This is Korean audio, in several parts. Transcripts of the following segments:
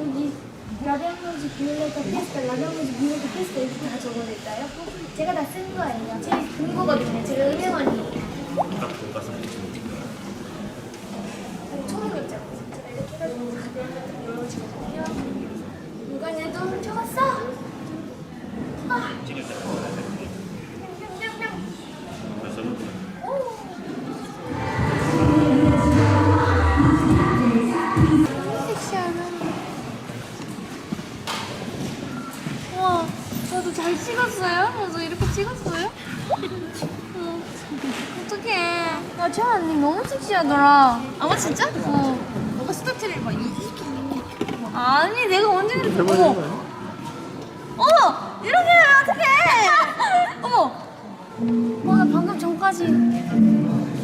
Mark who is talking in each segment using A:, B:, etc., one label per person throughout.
A: 여기 라데모지 비올레타 페스타, 라데모지 비올레타 페스타 이렇게 다 적어낼까요? 제가 다 쓴 거예요. 제 근거거든요. 제가 은행원이에요. 야, 채연 언니 너무 섹시하더라. 아, 진짜? 어. 너가 스타트를 막 이렇게. 아니, 내가 언제 그렇게. 어머! 어머! 이렇게 하면 어떡해! 어머! 와, 나 방금 전까지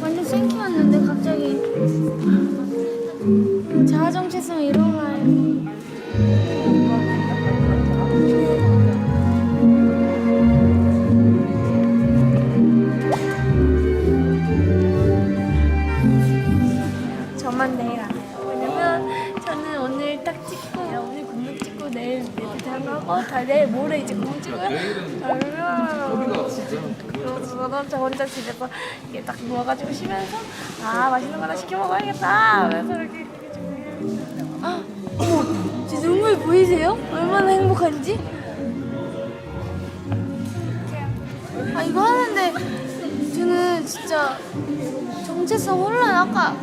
A: 완전 생키였는데 갑자기 자아정체성 일어나 저 혼자 집에서 이렇게 딱 누워가지고 쉬면서 아 맛있는 거나 시켜 먹어야겠다. 그래서 이렇게. 아, 어머, 제 눈물 보이세요? 얼마나 행복한지? 아 이거 하는데 저는 진짜 정체성 혼란 아까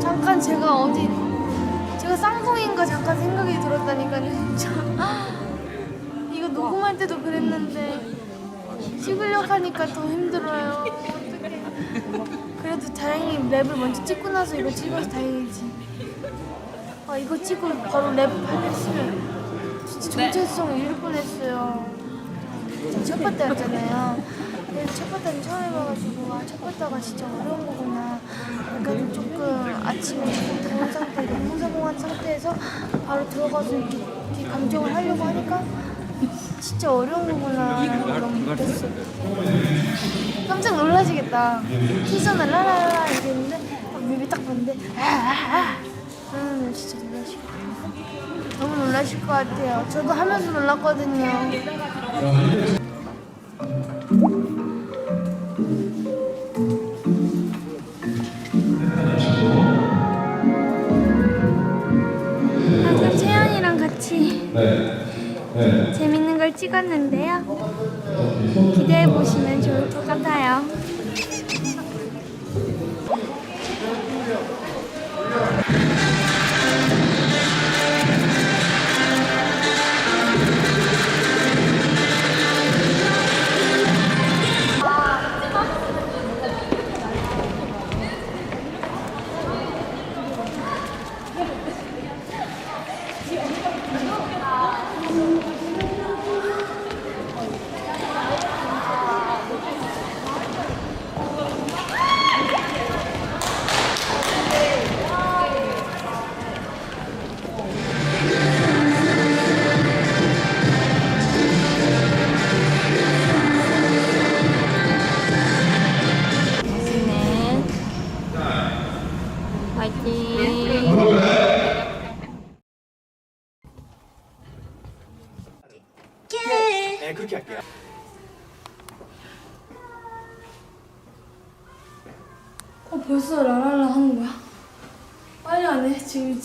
A: 잠깐 제가 어디 제가 쌍둥이인가 잠깐 생각이 들었다니까요 진짜 이거 녹음할 때도 그랬는데 찍으려고 하니까 더 힘들어요. 어떡해. 그래도 다행히 랩을 먼저 찍고 나서 이거 찍어서 다행이지. 아 이거 찍고 바로 랩 하겠으면 진짜 정체성 잃을 뻔했어요. 첫 번째였잖아요. 그래서 첫 번째는 처음 해봐가지고 아, 첫 번째가 진짜 어려운 거구나. 약간 조금 아침에 조금 더운 상태, 공사공한 상태에서 바로 들어가서 이렇게 감정을 하려고 하니까 진짜 어려운 거구나. 라는 걸 너무 느꼈어요. 깜짝 놀라시겠다. 티저는 라라라 이랬는데 딱 뮤비 딱 봤는데 아 아 아 그러면 진짜 놀라실 거예요. 너무 놀라실 것 같아요. 저도 하면서 놀랐거든요. 채연이랑 같이 재밌는 걸 찍었는데요. 기대해 보시면 좋을 것 같아요.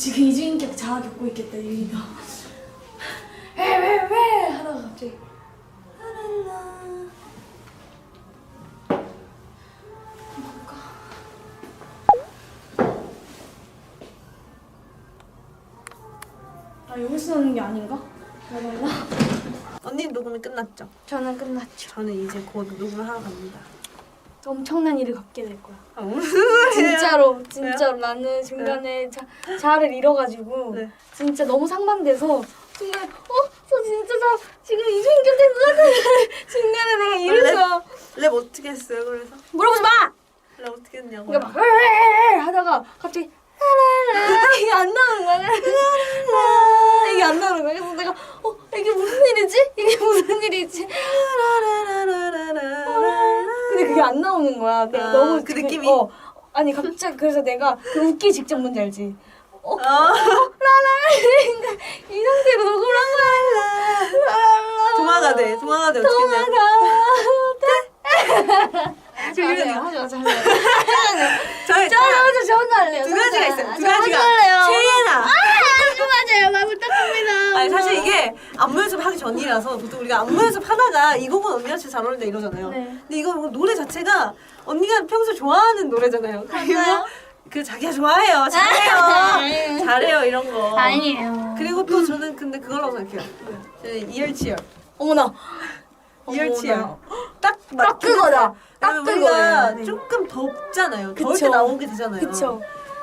A: 지금 이중인격 자아 겪고 있겠다 유이가. 왜왜왜 하다가 갑자기 라라라. 뭘까? 아 여기서 하는 게 아닌가? 라라라.
B: 언니 녹음이 끝났죠?
A: 저는 끝났죠.
B: 저는 이제 곧 녹음을 하러 갑니다.
A: 엄청난 일을 겪게 될 거야.
B: 아, 무슨 소리예요?
A: 진짜로 진짜로 나는 중간에 자, 자아를 잃어가지고
B: 네.
A: 진짜 너무 상반돼서 중간에 어저 진짜 나 지금 이중인격 된것 같아 중간에 내가 이랬어
B: 랩 어떻게 했어요? 그래서
A: 물어보지 마
B: 랩 어떻게 했냐고.
A: 그러니까 막 하다가 갑자기 라라라 이게 안 나오는 거야 라라라 이게 무슨 일이지? 이게 무슨 일이지? 근데 그게 안 나오는 거야. 내가
B: 아,
A: 너무
B: 그
A: 되게-
B: 느낌이?
A: 어. 아니 갑자기 그래서 내가 그 웃기 직전 뭔지 알지? 어,
B: 아,
A: 라라 이 상태로 녹음을 한 거야.
B: 동화가 돼. 동화가 돼. 어떻게 돼?
A: 돼. 하지 마, 하지 마, 하지 마.
B: 저희
A: 저 먼저 저 혼자 할래요.
B: 두
A: 저 혼자
B: 가지가
A: 할래요.
B: 있어요. 두
A: 저 혼자
B: 가지가.
A: 할래요.
B: 최애나.
A: 아, 맞아요. 말 부탁합니다.
B: 아니 사실 이게 안무 연습하기 전이라서 보통 우리가 안무 연습하다가 이 곡은 언니랑 진짜 잘 어울린다 이러잖아요.
A: 네.
B: 근데 이거 뭐 노래 자체가 언니가 평소 좋아하는 노래잖아요. 그리고
A: 맞아요.
B: 그 자기가 좋아해요, 잘해요, 잘해요 이런 거.
A: 아니에요.
B: 그리고 또 저는 근데 그거라고 생각해요. 저는 이열치열,
A: 어머나.
B: 이열치열. 딱,
A: 딱 그거다. 딱
B: 왜냐면 우리가
A: 그거예요. 네.
B: 조금 덥잖아요. 더울
A: 그쵸.
B: 때 나오게 되잖아요.
A: 그쵸.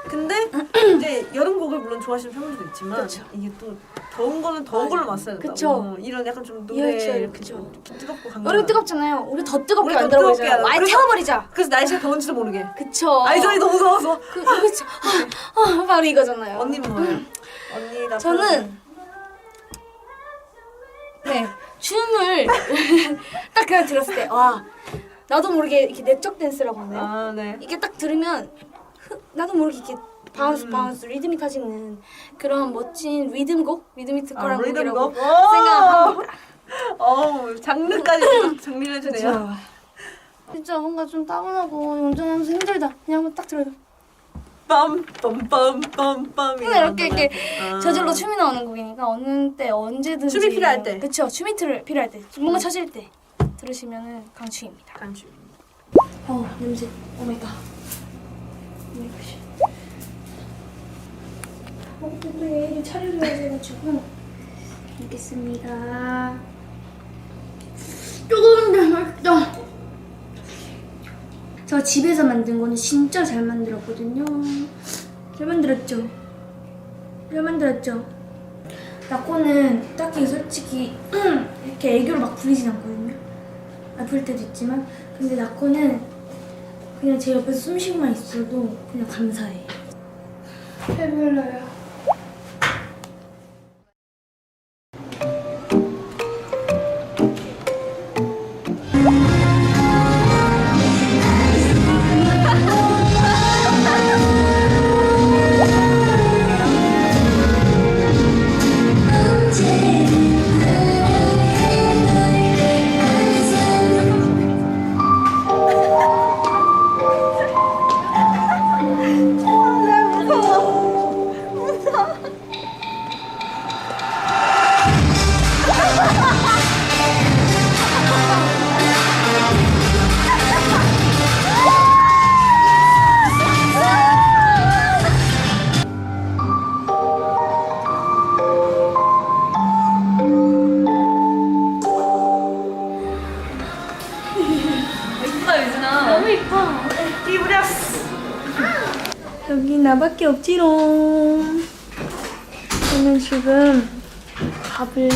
B: 근데 이제 여름 곡을 물론 좋아하시는 팬분들도 있지만
A: 그쵸.
B: 이게 또 더운 거는 더운 걸로 맞서야 된다고.
A: 그쵸.
B: 이런 약간 좀 노래
A: 이열치열,
B: 이렇게
A: 그쵸.
B: 좀 뜨겁고 강렬한.
A: 우리 뜨겁잖아요. 우리 더 뜨겁게
B: 우리 더
A: 만들어버리자.
B: 뜨겁게 하자.
A: 아예
B: 그래서-
A: 태워버리자.
B: 그래서 날씨가 더운지도 모르게.
A: 그쵸.
B: 아이전이 너무 더워서
A: 그, 그쵸. 아, 아, 바로 이거잖아요.
B: 언니는 뭐예요? 언니가
A: 저는 네 춤을 딱 그냥 들었을 때 와 나도 모르게 이렇게 내적 댄스라고 하나요?
B: 아 네.
A: 이게 딱 들으면 흐- 나도 모르게 이렇게 바운스 바운스 리듬이 타지는 그런 멋진 리듬곡 리듬이 특별한
B: 아, 리듬곡?
A: 생각합니다.
B: 어우 장르까지 정리를 해주네요.
A: 그쵸. 진짜 뭔가 좀 따분하고 운전하면서 힘들다. 그냥 한번 딱 들어요.
B: 빰빰빰빰빰.
A: 그냥 이렇게 이렇게
B: 아.
A: 저절로 춤이 나오는 곡이니까 어느 때 언제든지
B: 춤이 필요할 때.
A: 그쵸 춤이 필요- 필요할 때 뭔가 처질 때 들으시면은 강추입니다
B: 간주.
A: 어 냄새 오 마이 갓 오마이갓 어 근데 얘를 차려줘야 돼가지고 알겠습니다. 뜨거운데 맛있다. 저 집에서 만든 거는 진짜 잘 만들었거든요. 잘 만들었죠? 잘 만들었죠? 나코는 딱히 솔직히 이렇게 애교를 막 부리진 않거든요. 아플 때도 있지만. 근데 나코는 그냥 제 옆에서 숨쉬고만 있어도 그냥 감사해. 배불러요 나밖에 없지롱. 저는 지금 밥을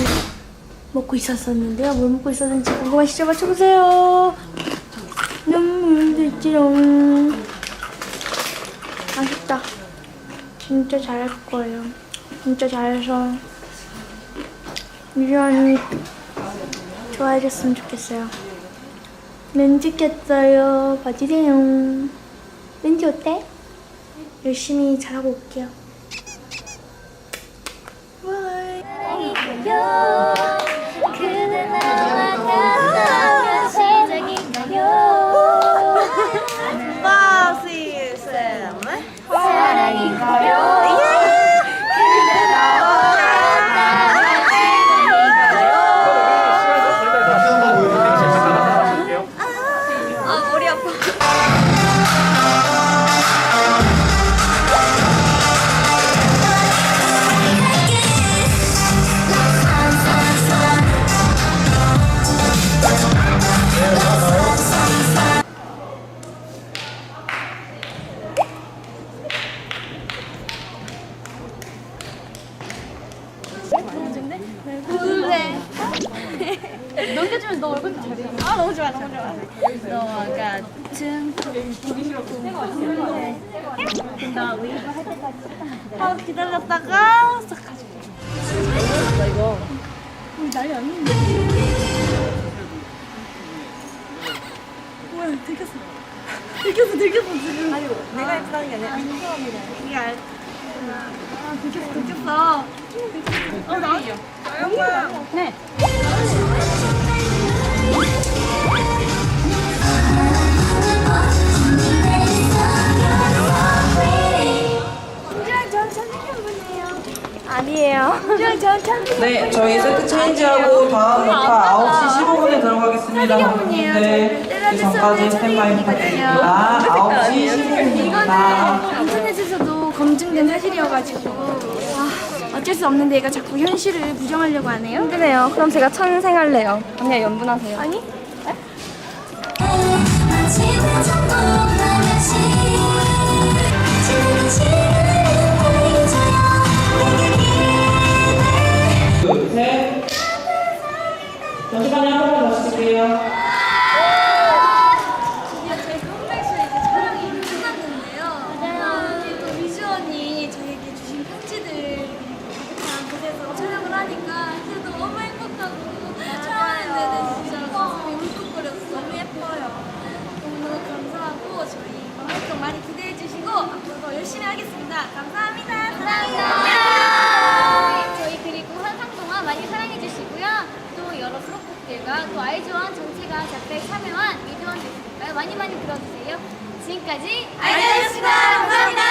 A: 먹고 있었었는데요. 뭘 먹고 있었는지 궁금하시죠? 맞춰보세요. 눈물 들지롱. 맛있다. 진짜 잘할 거예요. 진짜 잘해서 미련이 좋아해줬으면 좋겠어요. 렌즈 꼈어요. 봐주세요. 렌즈 어때? 열심히 잘하고 올게요. 아 기다렸다가 싹 가지고. 우리 난리 아닌데. 뭐야, 들켰어. 들켰어, 들켰어, 지금.
B: 아니 내가 예쁘다는 게 아니라 죄송합니다.
A: 이게 알. 아, 들켰어, 들켰어. 어, 나. 네.
C: 네, 저희 세트 체인지하고 다음 녹화 9시 15분에 들어가겠습니다. 네, 그 전까지 스탠바이 부탁드립니다. 9시 15분입니다.
A: 이거는 인터넷에서도 검증된 사실이어가지고 아, 어쩔 수 없는데 얘가 자꾸 현실을 부정하려고 하네요.
D: 힘드네요. 그럼 제가 천생할래요. 언니가 연분하세요.
A: 아니?
E: 집
C: 잠시만요, 한 번만 더 시킬게요.
A: 드디어 저희 컴백쇼 이제 촬영이 끝났는데요. 맞아요. 이렇게 또 미주원이 저에게 주신 편지들 가득한 곳에서 촬영을 하니까 진짜 너무 행복하고 촬영하는 데는 진짜 가슴이 울컥거려서 너무 예뻐요. 너무너무 감사하고 저희 활동 많이 기대해 주시고 앞으로 더 열심히 하겠습니다. 감사합니다. 사랑합니다.
F: 많이 많이 들어주세요. 지금까지 아이디어였습니다. 감사합니다.